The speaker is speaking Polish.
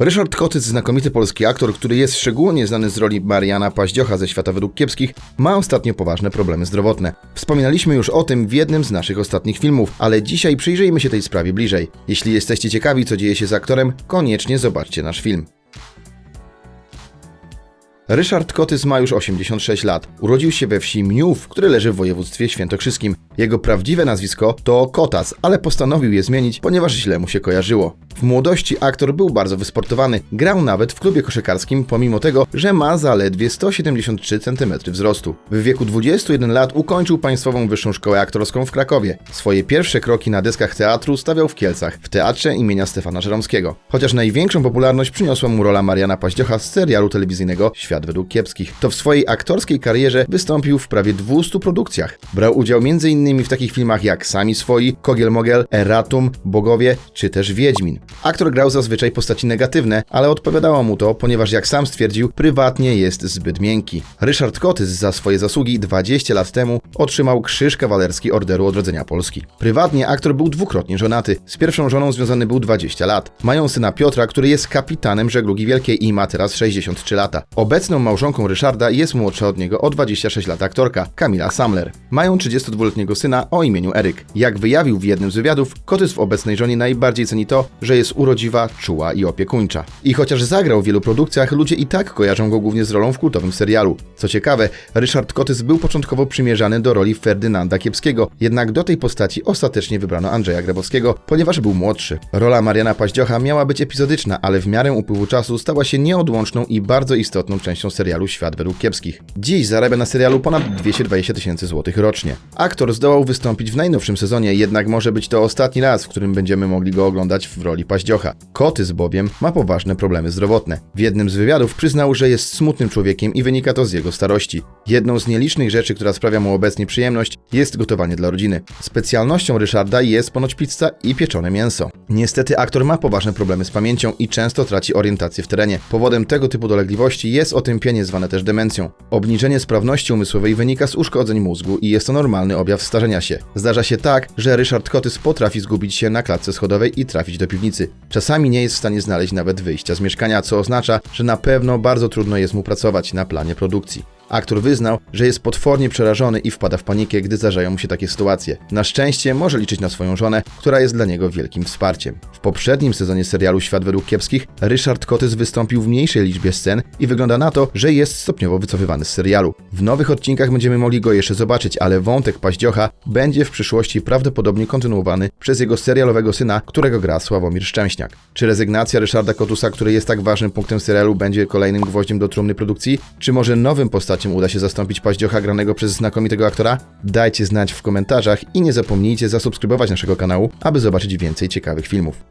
Ryszard Kotyc, znakomity polski aktor, który jest szczególnie znany z roli Mariana Paździocha ze Świata Według Kiepskich, ma ostatnio poważne problemy zdrowotne. Wspominaliśmy już o tym w jednym z naszych ostatnich filmów, ale dzisiaj przyjrzyjmy się tej sprawie bliżej. Jeśli jesteście ciekawi, co dzieje się z aktorem, koniecznie zobaczcie nasz film. Ryszard Kotys ma już 86 lat. Urodził się we wsi Mniów, które leży w województwie świętokrzyskim. Jego prawdziwe nazwisko to Kotas, ale postanowił je zmienić, ponieważ źle mu się kojarzyło. W młodości aktor był bardzo wysportowany, grał nawet w klubie koszykarskim, pomimo tego, że ma zaledwie 173 cm wzrostu. W wieku 21 lat ukończył Państwową Wyższą Szkołę Aktorską w Krakowie. Swoje pierwsze kroki na deskach teatru stawiał w Kielcach, w teatrze imienia Stefana Żeromskiego. Chociaż największą popularność przyniosła mu rola Mariana Paździocha z serialu telewizyjnego Świat według kiepskich, to w swojej aktorskiej karierze wystąpił w prawie 200 produkcjach. Brał udział m.in. w takich filmach jak Sami Swoi, Kogiel Mogel, Eratum, Bogowie czy też Wiedźmin. Aktor grał zazwyczaj postaci negatywne, ale odpowiadało mu to, ponieważ jak sam stwierdził, prywatnie jest zbyt miękki. Ryszard Kotys za swoje zasługi 20 lat temu otrzymał Krzyż Kawalerski Orderu Odrodzenia Polski. Prywatnie aktor był dwukrotnie żonaty. Z pierwszą żoną związany był 20 lat. Mają syna Piotra, który jest kapitanem żeglugi wielkiej i ma teraz 63 lata. Obecną małżonką Ryszarda jest młodsza od niego o 26 lat aktorka, Kamila Samler. Mają 32-letniego syna o imieniu Eryk. Jak wyjawił w jednym z wywiadów, Kotys w obecnej żonie najbardziej ceni to, że jest urodziwa, czuła i opiekuńcza. I chociaż zagrał w wielu produkcjach, ludzie i tak kojarzą go głównie z rolą w kultowym serialu. Co ciekawe, Ryszard Kotys był początkowo przymierzany do roli Ferdynanda Kiepskiego, jednak do tej postaci ostatecznie wybrano Andrzeja Grabowskiego, ponieważ był młodszy. Rola Mariana Paździocha miała być epizodyczna, ale w miarę upływu czasu stała się nieodłączną i bardzo istotną częścią serialu Świat według kiepskich. Dziś zarabia na serialu ponad 220 tysięcy złotych rocznie. Aktor zdołał wystąpić w najnowszym sezonie, jednak może być to ostatni raz, w którym będziemy mogli go oglądać w roli Paździocha. Kotys bowiem ma poważne problemy zdrowotne. W jednym z wywiadów przyznał, że jest smutnym człowiekiem i wynika to z jego starości. Jedną z nielicznych rzeczy, która sprawia mu obecnie przyjemność, jest gotowanie dla rodziny. Specjalnością Ryszarda jest ponoć pizza i pieczone mięso. Niestety aktor ma poważne problemy z pamięcią i często traci orientację w terenie. Powodem tego typu dolegliwości jest otępienie zwane też demencją. Obniżenie sprawności umysłowej wynika z uszkodzeń mózgu i jest to normalny objaw starzenia się. Zdarza się tak, że Ryszard Kotys potrafi zgubić się na klatce schodowej i trafić do piwnicy. Czasami nie jest w stanie znaleźć nawet wyjścia z mieszkania, co oznacza, że na pewno bardzo trudno jest mu pracować na planie produkcji. Aktor wyznał, że jest potwornie przerażony i wpada w panikę, gdy zdarzają mu się takie sytuacje. Na szczęście może liczyć na swoją żonę, która jest dla niego wielkim wsparciem. W poprzednim sezonie serialu Świat według kiepskich Ryszard Kotys wystąpił w mniejszej liczbie scen i wygląda na to, że jest stopniowo wycofywany z serialu. W nowych odcinkach będziemy mogli go jeszcze zobaczyć, ale wątek Paździocha będzie w przyszłości prawdopodobnie kontynuowany przez jego serialowego syna, którego gra Sławomir Szczęśniak. Czy rezygnacja Ryszarda Kotusa, który jest tak ważnym punktem serialu, będzie kolejnym gwoździem do trumny produkcji? Czy może nowym postaciom uda się zastąpić Paździocha granego przez znakomitego aktora? Dajcie znać w komentarzach i nie zapomnijcie zasubskrybować naszego kanału, aby zobaczyć więcej ciekawych filmów.